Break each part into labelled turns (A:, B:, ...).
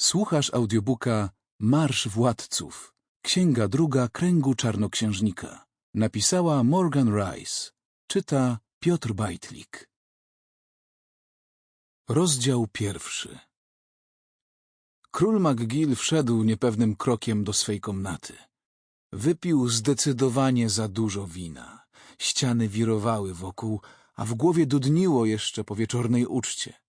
A: Słuchasz audiobooka Marsz Władców. Księga druga kręgu czarnoksiężnika. Napisała Morgan Rice. Czyta Piotr Bajtlik. Rozdział pierwszy. Król McGill wszedł niepewnym krokiem do swej komnaty. Wypił zdecydowanie za dużo wina. Ściany wirowały wokół, a w głowie dudniło jeszcze po wieczornej uczcie.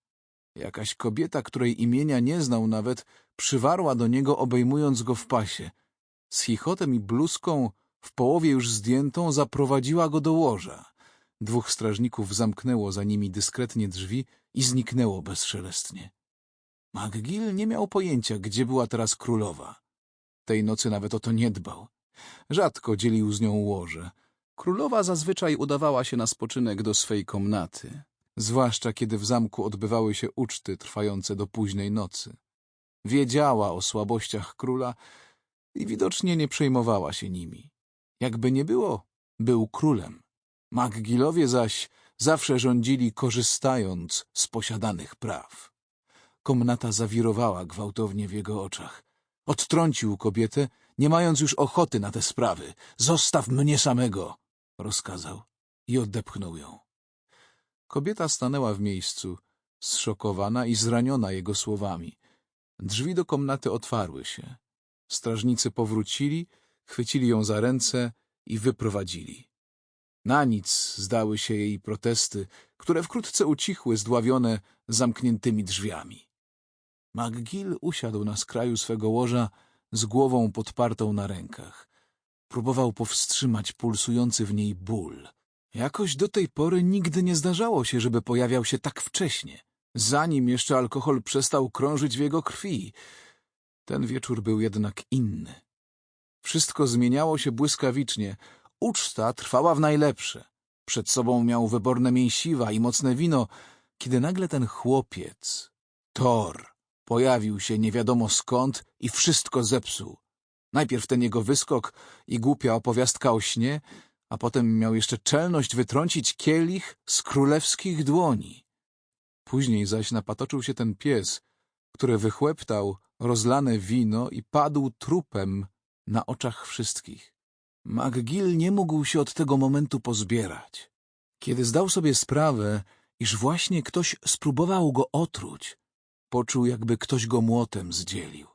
A: Jakaś kobieta, której imienia nie znał nawet, przywarła do niego, obejmując go w pasie. Z chichotem i bluzką, w połowie już zdjętą, zaprowadziła go do łoża. Dwóch strażników zamknęło za nimi dyskretnie drzwi i zniknęło bezszelestnie. McGill nie miał pojęcia, gdzie była teraz królowa. Tej nocy nawet o to nie dbał. Rzadko dzielił z nią łoże. Królowa zazwyczaj udawała się na spoczynek do swej komnaty, zwłaszcza kiedy w zamku odbywały się uczty trwające do późnej nocy. Wiedziała o słabościach króla i widocznie nie przejmowała się nimi. Jakby nie było, był królem. McGillowie zaś zawsze rządzili korzystając z posiadanych praw. Komnata zawirowała gwałtownie w jego oczach. Odtrącił kobietę, nie mając już ochoty na te sprawy. Zostaw mnie samego, rozkazał i odepchnął ją. Kobieta stanęła w miejscu, zszokowana i zraniona jego słowami. Drzwi do komnaty otwarły się. Strażnicy powrócili, chwycili ją za ręce i wyprowadzili. Na nic zdały się jej protesty, które wkrótce ucichły zdławione zamkniętymi drzwiami. McGill usiadł na skraju swego łoża z głową podpartą na rękach. Próbował powstrzymać pulsujący w niej ból. Jakoś do tej pory nigdy nie zdarzało się, żeby pojawiał się tak wcześnie, zanim jeszcze alkohol przestał krążyć w jego krwi. Ten wieczór był jednak inny. Wszystko zmieniało się błyskawicznie. Uczta trwała w najlepsze. Przed sobą miał wyborne mięsiwa i mocne wino, kiedy nagle ten chłopiec, Thor, pojawił się nie wiadomo skąd i wszystko zepsuł. Najpierw ten jego wyskok i głupia opowiastka o śnie, a potem miał jeszcze czelność wytrącić kielich z królewskich dłoni. Później zaś napatoczył się ten pies, który wychłeptał rozlane wino i padł trupem na oczach wszystkich. McGill nie mógł się od tego momentu pozbierać. Kiedy zdał sobie sprawę, iż właśnie ktoś spróbował go otruć, poczuł, jakby ktoś go młotem zdzielił.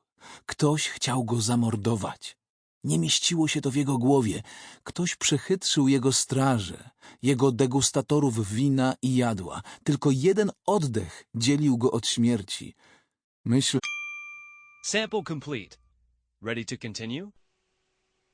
A: Ktoś chciał go zamordować. Nie mieściło się to w jego głowie. Ktoś przechytrzył jego straże, jego degustatorów wina i jadła. Tylko jeden oddech dzielił go od śmierci. Myśl
B: Sample complete. Ready to continue?